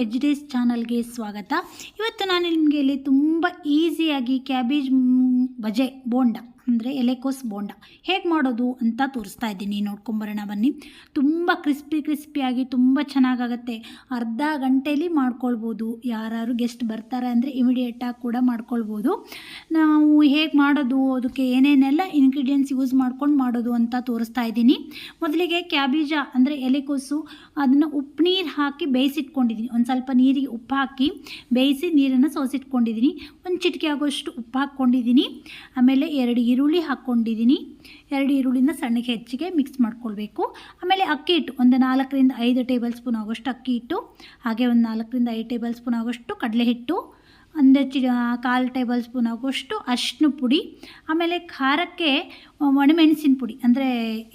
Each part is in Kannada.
ವೆಜ್ ಡೇಸ್ ಚಾನಲ್ಗೆ ಸ್ವಾಗತ. ಇವತ್ತು ನಾನು ನಿಮಗೆ ಇಲ್ಲಿ ತುಂಬ ಈಸಿಯಾಗಿ ಕ್ಯಾಬೇಜ್ ಬಜೆ ಬೋಂಡ ಅಂದರೆ ಎಲೆಕೋಸ್ ಬೋಂಡ. ಹೇಗೆ ಮಾಡೋದು ಅಂತ ತೋರಿಸ್ತಾ ಇದ್ದೀನಿ, ನೋಡ್ಕೊಂಬರೋಣ ಬನ್ನಿ. ತುಂಬ ಕ್ರಿಸ್ಪಿ ಕ್ರಿಸ್ಪಿಯಾಗಿ ತುಂಬ ಚೆನ್ನಾಗಾಗತ್ತೆ. ಅರ್ಧ ಗಂಟೆಯಲ್ಲಿ ಮಾಡ್ಕೊಳ್ಬೋದು. ಯಾರು ಗೆಸ್ಟ್ ಬರ್ತಾರೆ ಅಂದರೆ ಇಮಿಡಿಯೇಟಾಗಿ ಕೂಡ ಮಾಡ್ಕೊಳ್ಬೋದು. ನಾವು ಹೇಗೆ ಮಾಡೋದು, ಅದಕ್ಕೆ ಏನೇನೆಲ್ಲ ಇಂಗ್ರೀಡಿಯೆಂಟ್ಸ್ ಯೂಸ್ ಮಾಡ್ಕೊಂಡು ಮಾಡೋದು ಅಂತ ತೋರಿಸ್ತಾ ಇದ್ದೀನಿ. ಮೊದಲಿಗೆ ಕ್ಯಾಬೇಜ ಅಂದರೆ ಎಲೆಕೋಸು, ಅದನ್ನು ಉಪ್ಪು ನೀರು ಹಾಕಿ ಬೇಯಿಸಿಟ್ಕೊಂಡಿದ್ದೀನಿ ಒಂದು ಸ್ವಲ್ಪ ನೀರಿಗೆ ಉಪ್ಪು ಹಾಕಿ ಬೇಯಿಸಿ ನೀರನ್ನು ಸೋಸಿಟ್ಕೊಂಡಿದ್ದೀನಿ ಒಂದು ಚಿಟಿಕೆ ಆಗೋಷ್ಟು ಉಪ್ಪು ಹಾಕ್ಕೊಂಡಿದ್ದೀನಿ ಆಮೇಲೆ ಎರಡು ಈರುಳ್ಳಿ ಹಾಕ್ಕೊಂಡಿದ್ದೀನಿ. ಎರಡು ಈರುಳ್ಳಿನ ಸಣ್ಣಗೆ ಹೆಚ್ಚಿಗೆ ಮಿಕ್ಸ್ ಮಾಡ್ಕೊಳ್ಬೇಕು. ಆಮೇಲೆ ಅಕ್ಕಿ ಹಿಟ್ಟು, ಒಂದು ನಾಲ್ಕರಿಂದ ಐದು ಟೇಬಲ್ ಸ್ಪೂನ್ ಆಗೋಷ್ಟು ಅಕ್ಕಿ ಹಿಟ್ಟು, ಹಾಗೆ ಒಂದು ನಾಲ್ಕರಿಂದ ಐದು ಟೇಬಲ್ ಸ್ಪೂನ್ ಆಗೋಷ್ಟು ಕಡಲೆ ಹಿಟ್ಟು, ಒಂದು ಚಿ ಕಾಲು ಟೇಬಲ್ ಸ್ಪೂನ್ ಆಗೋಷ್ಟು ಅರಿಶಿನ ಪುಡಿ, ಆಮೇಲೆ ಖಾರಕ್ಕೆ ಒಣಮೆಣಸಿನ ಪುಡಿ. ಅಂದರೆ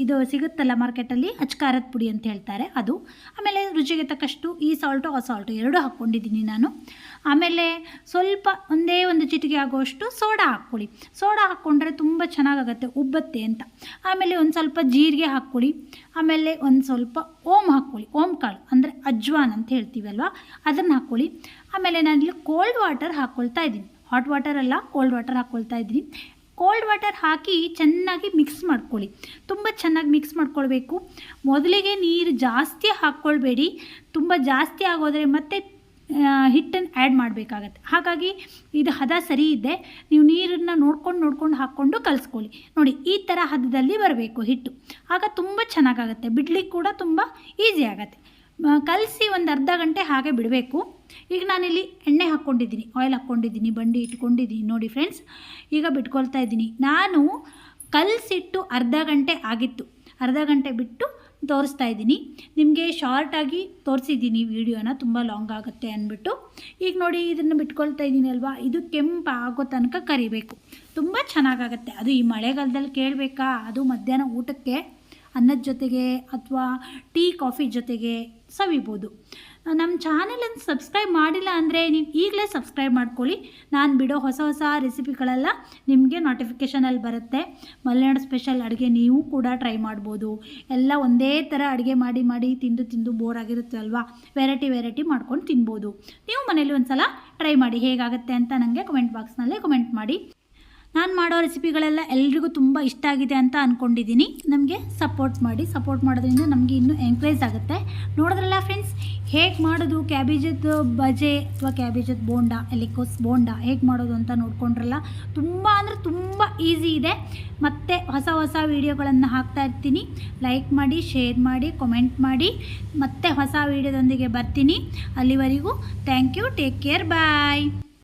ಇದು ಸಿಗುತ್ತಲ್ಲ ಮಾರ್ಕೆಟಲ್ಲಿ ಅಚ್ಕಾರದ ಪುಡಿ ಅಂತ ಹೇಳ್ತಾರೆ ಅದು. ಆಮೇಲೆ ರುಚಿಗೆ ತಕ್ಕಷ್ಟು ಈ ಸಾಲ್ಟು ಆ ಸಾಲ್ಟು ಎರಡೂ ಹಾಕ್ಕೊಂಡಿದ್ದೀನಿ ನಾನು. ಆಮೇಲೆ ಸ್ವಲ್ಪ ಒಂದೇ ಒಂದು ಚಿಟಿಕೆ ಆಗುವಷ್ಟು ಸೋಡಾ ಹಾಕ್ಕೊಳ್ಳಿ. ಸೋಡಾ ಹಾಕ್ಕೊಂಡ್ರೆ ತುಂಬ ಚೆನ್ನಾಗಾಗತ್ತೆ, ಉಬ್ಬತ್ತೆ ಅಂತ. ಆಮೇಲೆ ಒಂದು ಸ್ವಲ್ಪ ಜೀರಿಗೆ ಹಾಕ್ಕೊಳ್ಳಿ. ಆಮೇಲೆ ಒಂದು ಸ್ವಲ್ಪ ಓಮ್ ಹಾಕ್ಕೊಳ್ಳಿ. ಓಮ್ ಕಾಳು, ಅಂದರೆ ಅಜ್ವಾನ್ ಅಂತ ಹೇಳ್ತೀವಲ್ವ ಅದನ್ನು ಹಾಕ್ಕೊಳ್ಳಿ. ಆಮೇಲೆ ನಾನಿಲ್ಲಿ ಕೋಲ್ಡ್ ವಾಟರ್ ಹಾಕ್ಕೊಳ್ತಾ ಇದ್ದೀನಿ. ಹಾಟ್ ವಾಟರ್ ಅಲ್ಲ ಕೋಲ್ಡ್ ವಾಟರ್ ಹಾಕ್ಕೊಳ್ತಾ ಇದ್ದೀನಿ. ಕೋಲ್ಡ್ ವಾಟರ್ ಹಾಕಿ ಚೆನ್ನಾಗಿ ಮಿಕ್ಸ್ ಮಾಡ್ಕೊಳ್ಳಿ. ತುಂಬ ಚೆನ್ನಾಗಿ ಮಿಕ್ಸ್ ಮಾಡ್ಕೊಳ್ಬೇಕು. ಮೊದಲಿಗೆ ನೀರು ಜಾಸ್ತಿ ಹಾಕ್ಕೊಳ್ಬೇಡಿ. ತುಂಬ ಜಾಸ್ತಿ ಆಗೋದ್ರೆ ಮತ್ತೆ ಹಿಟ್ಟನ್ನು ಆ್ಯಡ್ ಮಾಡಬೇಕಾಗತ್ತೆ. ಹಾಗಾಗಿ ಇದು ಹದ ಸರಿ ಇದೆ. ನೀವು ನೀರನ್ನು ನೋಡ್ಕೊಂಡು ನೋಡ್ಕೊಂಡು ಹಾಕ್ಕೊಂಡು ಕಲಿಸ್ಕೊಳ್ಳಿ. ನೋಡಿ, ಈ ಥರ ಹದದಲ್ಲಿ ಬರಬೇಕು ಹಿಟ್ಟು. ಆಗ ತುಂಬ ಚೆನ್ನಾಗಾಗತ್ತೆ. ಬಿಡ್ಲಿಕ್ಕೆ ಕೂಡ ತುಂಬ ಈಸಿ ಆಗುತ್ತೆ. ಕಲಸಿ ಒಂದು ಅರ್ಧ ಗಂಟೆ ಹಾಗೆ ಬಿಡಬೇಕು. ಈಗ ನಾನಿಲ್ಲಿ ಎಣ್ಣೆ ಹಾಕ್ಕೊಂಡಿದ್ದೀನಿ ಆಯಿಲ್ ಹಾಕ್ಕೊಂಡಿದ್ದೀನಿ, ಬಂಡಿ ಇಟ್ಕೊಂಡಿದ್ದೀನಿ. ನೋಡಿ ಫ್ರೆಂಡ್ಸ್ ಈಗ ಬಿಟ್ಕೊಳ್ತಾ ಇದ್ದೀನಿ. ನಾನು ಕಲಸಿಟ್ಟು ಅರ್ಧ ಗಂಟೆ ಆಗಿತ್ತು. ಅರ್ಧ ಗಂಟೆ ಬಿಟ್ಟು ತೋರಿಸ್ತಾ ಇದ್ದೀನಿ. ನಿಮಗೆ ಶಾರ್ಟಾಗಿ ತೋರಿಸಿದ್ದೀನಿ ವೀಡಿಯೋನ, ತುಂಬ ಲಾಂಗ್ ಆಗುತ್ತೆ ಅಂದ್ಬಿಟ್ಟು. ಈಗ ನೋಡಿ, ಇದನ್ನು ಬಿಟ್ಕೊಳ್ತಾ ಇದ್ದೀನಿ ಅಲ್ವಾ? ಇದು ಕೆಂಪು ಆಗೋ ತನಕ ಕರಿಬೇಕು. ತುಂಬ ಚೆನ್ನಾಗಾಗತ್ತೆ. ಅದು ಈ ಮಳೆಗಾಲದಲ್ಲಿ ಕೇಳಬೇಕಾ? ಅದು ಮಧ್ಯಾಹ್ನ ಊಟಕ್ಕೆ, ಅನ್ನದ ಜೊತೆಗೆ ಅಥವಾ ಟೀ, ಕಾಫಿ ಜೊತೆಗೆ ಸವಿಬೋದು. ನಮ್ಮ ಚಾನಲನ್ನು ಸಬ್ಸ್ಕ್ರೈಬ್ ಮಾಡಿಲ್ಲ ಅಂದರೆ ನೀವು ಈಗಲೇ ಸಬ್ಸ್ಕ್ರೈಬ್ ಮಾಡ್ಕೊಳ್ಳಿ. ನಾನು ಬಿಡೋ ಹೊಸ ಹೊಸ ರೆಸಿಪಿಗಳೆಲ್ಲ ನಿಮಗೆ ನೋಟಿಫಿಕೇಷನಲ್ಲಿ ಬರುತ್ತೆ. ಮಲೆನಾಡು ಸ್ಪೆಷಲ್ ಅಡುಗೆ ನೀವು ಕೂಡ ಟ್ರೈ ಮಾಡ್ಬೋದು. ಎಲ್ಲ ಒಂದೇ ಥರ ಅಡುಗೆ ಮಾಡಿ ಮಾಡಿ ತಿಂದು ತಿಂದು ಬೋರ್ ಆಗಿರುತ್ತೆ ಅಲ್ವಾ? ವೆರೈಟಿ ವೆರೈಟಿ ಮಾಡ್ಕೊಂಡು ತಿನ್ಬೋದು. ನೀವು ಮನೇಲಿ ಒಂದು ಸಲ ಟ್ರೈ ಮಾಡಿ ಹೇಗಾಗುತ್ತೆ ಅಂತ ನನಗೆ ಕಮೆಂಟ್ ಬಾಕ್ಸ್ನಲ್ಲೇ ಕಮೆಂಟ್ ಮಾಡಿ. ನಾನು ಮಾಡೋ ರೆಸಿಪಿಗಳೆಲ್ಲ ಎಲ್ರಿಗೂ ತುಂಬ ಇಷ್ಟ ಆಗಿದೆ ಅಂತ ಅಂದ್ಕೊಂಡಿದ್ದೀನಿ ನಮಗೆ ಸಪೋರ್ಟ್ ಮಾಡಿ ಸಪೋರ್ಟ್ ಮಾಡೋದ್ರಿಂದ ನಮಗೆ ಇನ್ನೂ ಎಂಕರೇಜ್ ಆಗುತ್ತೆ. ನೋಡಿದ್ರಲ್ಲ ಫ್ರೆಂಡ್ಸ್ ಹೇಗೆ ಮಾಡೋದು ಕ್ಯಾಬೇಜದ್ದು ಬಜೆ ಅಥವಾ ಕ್ಯಾಬೇಜದ ಬೋಂಡ, ಎಲೆಕೋಸ್ ಬೋಂಡ, ಹೇಗೆ ಮಾಡೋದು ಅಂತ ನೋಡ್ಕೊಂಡ್ರಲ್ಲ, ತುಂಬ ಅಂದರೆ ತುಂಬ ಈಸಿ ಇದೆ. ಮತ್ತು ಹೊಸ ಹೊಸ ವೀಡಿಯೋಗಳನ್ನು ಹಾಕ್ತಾ ಇರ್ತೀನಿ. ಲೈಕ್ ಮಾಡಿ ಶೇರ್ ಮಾಡಿ ಕಮೆಂಟ್ ಮಾಡಿ. ಮತ್ತೆ ಹೊಸ ವೀಡಿಯೋದೊಂದಿಗೆ ಬರ್ತೀನಿ. ಅಲ್ಲಿವರೆಗೂ thank you take care bye